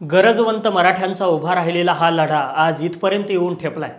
गरजवंत मराठ्यांचा उभा राहिलेला हा लढा आज इथपर्यंत येऊन ठेपलाय.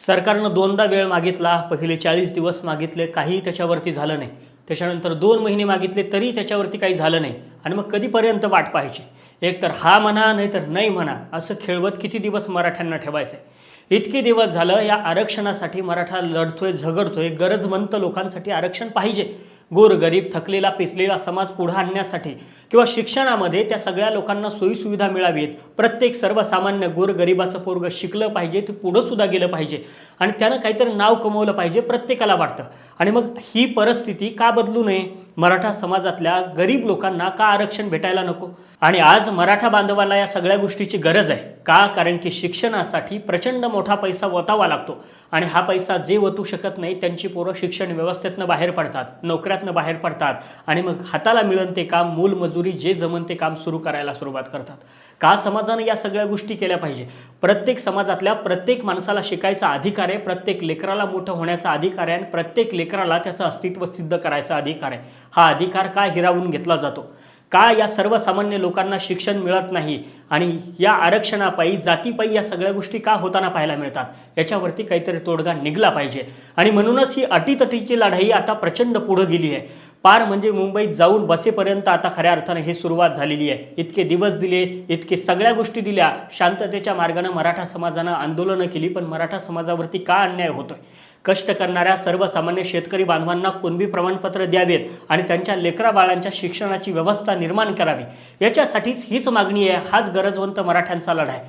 सरकारनं दोनदा वेळ मागितला पहिले चाळीस दिवस मागितले काही त्याच्यावरती झालं नाही. त्याच्यानंतर दोन महिने मागितले तरी त्याच्यावरती काही झालं नाही. आणि मग कधीपर्यंत वाट पाहायची? एकतर हा म्हणा नाही तर नाही म्हणा असं खेळवत किती दिवस मराठ्यांना ठेवायचं आहे इतके दिवस झालं या आरक्षणासाठी मराठा लढतोय झगडतोय गरजवंत लोकांसाठी आरक्षण पाहिजे. गोरगरीब थकलेला पिचलेला समाज पुढं आणण्यासाठी किंवा शिक्षणामध्ये त्या सगळ्या लोकांना सोयीसुविधा मिळावीत. प्रत्येक सर्वसामान्य गोरगरिबाचं पोरगं शिकलं पाहिजे ते पुढं सुद्धा गेलं पाहिजे. आणि त्यानं काहीतरी नाव कमवलं पाहिजे प्रत्येकाला वाटतं. आणि मग ही परिस्थिती का बदलू नये? मराठा समाजातल्या गरीब लोकांना का आरक्षण भेटायला नको? आणि आज मराठा बांधवाला या सगळ्या गोष्टीची गरज आहे. का? कारण की शिक्षणासाठी प्रचंड मोठा पैसा वतावा लागतो. आणि हा पैसा जे वतू शकत नाही त्यांची पोरं शिक्षण व्यवस्थेतनं बाहेर पडतात नोकऱ्यातनं बाहेर पडतात. आणि मग हाताला मिळन ते काम मूलमजूर जे जमन ते काम सुरू करायला सुरुवात करतात. का समाजानं या सगळ्या गोष्टी केल्या पाहिजे. प्रत्येक समाजातल्या प्रत्येक माणसाला शिकायचा अधिकार आहे प्रत्येक लेकराला मोठं होण्याचा अधिकार आहे आणि प्रत्येक लेकराला त्याचं अस्तित्व सिद्ध करायचा अधिकार आहे. हा अधिकार का हिरावून घेतला जातो? का या सर्वसामान्य लोकांना शिक्षण मिळत नाही आणि या आरक्षणापायी जातीपायी या सगळ्या गोष्टी का होताना पाहायला मिळतात? याच्यावरती काहीतरी तोडगा निघला पाहिजे. आणि म्हणूनच ही अटीतटीची लढाई आता प्रचंड पुढं गेली आहे. पार म्हणजे मुंबईत जाऊन बसेपर्यंत आता खऱ्या अर्थानं हे सुरुवात झालेली आहे. इतके दिवस दिले इतके सगळ्या गोष्टी दिल्या. शांततेच्या मार्गानं मराठा समाजानं आंदोलनं केली पण मराठा समाजावरती का अन्याय होतोय? कष्ट करणाऱ्या सर्वसामान्य शेतकरी बांधवांना कुणबी प्रमाणपत्र द्यावेत आणि त्यांच्या लेकरा बाळांच्या शिक्षणाची व्यवस्था निर्माण करावी? याच्यासाठीच हीच मागणी आहे हाच गरजवंत मराठ्यांचा लढा आहे.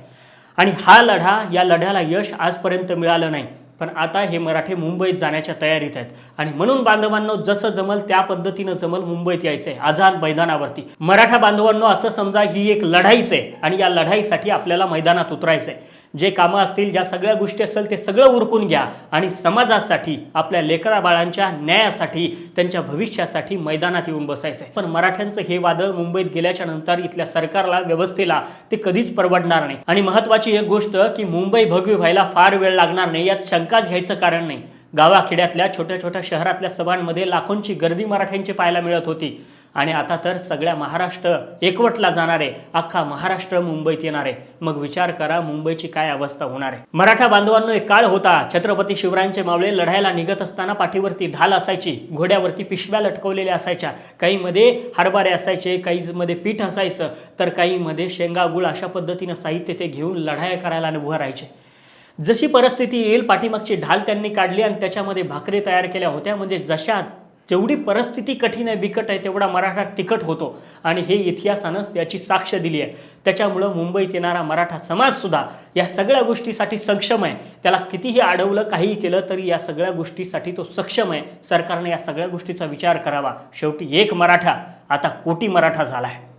आणि हा लढा या लढ्याला यश आजपर्यंत मिळालं नाही. पण आता हे मराठे मुंबईत जाण्याच्या तयारीत आहेत. आणि म्हणून बांधवांनो जसं जमल त्या पद्धतीनं जमल मुंबईत यायचंय आझाद मैदानावरती. मराठा बांधवांनो असं समजा ही एक लढाईच आहे आणि या लढाईसाठी आपल्याला मैदानात उतरायचंय. जे कामं असतील ज्या सगळ्या गोष्टी असतील ते सगळं उरकून घ्या आणि समाजासाठी आपल्या लेकरा बाळांच्या न्यायासाठी त्यांच्या भविष्यासाठी मैदानात येऊन बसायचं पण मराठ्यांचं हे वादळ मुंबईत गेल्याच्यानंतर इथल्या सरकारला व्यवस्थेला ते कधीच परवडणार नाही. आणि महत्त्वाची एक गोष्ट की मुंबई भव्य व्हायला फार वेळ लागणार नाही यात शंकाच घ्यायचं कारण नाही. गावाखेड्यातल्या छोट्या छोट्या शहरातल्या सभांमध्ये लाखोंची गर्दी मराठ्यांची पाहायला मिळत होती. आणि आता तर सगळ्या महाराष्ट्र एकवटला जाणार आहे अख्खा महाराष्ट्र मुंबईत येणार. आहे मग विचार करा मुंबईची काय अवस्था होणार आहे? मराठा बांधवांनो एक काळ होता. छत्रपती शिवरायांचे मावळे लढायला निघत असताना पाठीवरती ढाल असायची. घोड्यावरती पिशव्या लटकवलेल्या असायच्या. काहीमध्ये हरभरे असायचे काहीमध्ये पीठ असायचं. तर काहीमध्ये शेंगा गुळ अशा पद्धतीनं साहित्य ते घेऊन लढाया करायला अनुभव उभं राहायचे. जशी परिस्थिती येईल पाठीमागची ढाल त्यांनी काढली आणि त्याच्यामध्ये भाकरी तयार केल्या होत्या. म्हणजे जशा जेवढी परिस्थिती कठीण आहे बिकट आहे तेवढा मराठा तिकट होतो. आणि हे इतिहासानं याची साक्ष दिली आहे. त्याच्यामुळं मुंबईत येणारा मराठा समाजसुद्धा या सगळ्या गोष्टीसाठी सक्षम आहे. त्याला कितीही अडवलं काहीही केलं तरी या सगळ्या गोष्टीसाठी तो सक्षम आहे. सरकारने या सगळ्या गोष्टीचा विचार करावा. शेवटी एक मराठा आता कोटी मराठा झाला आहे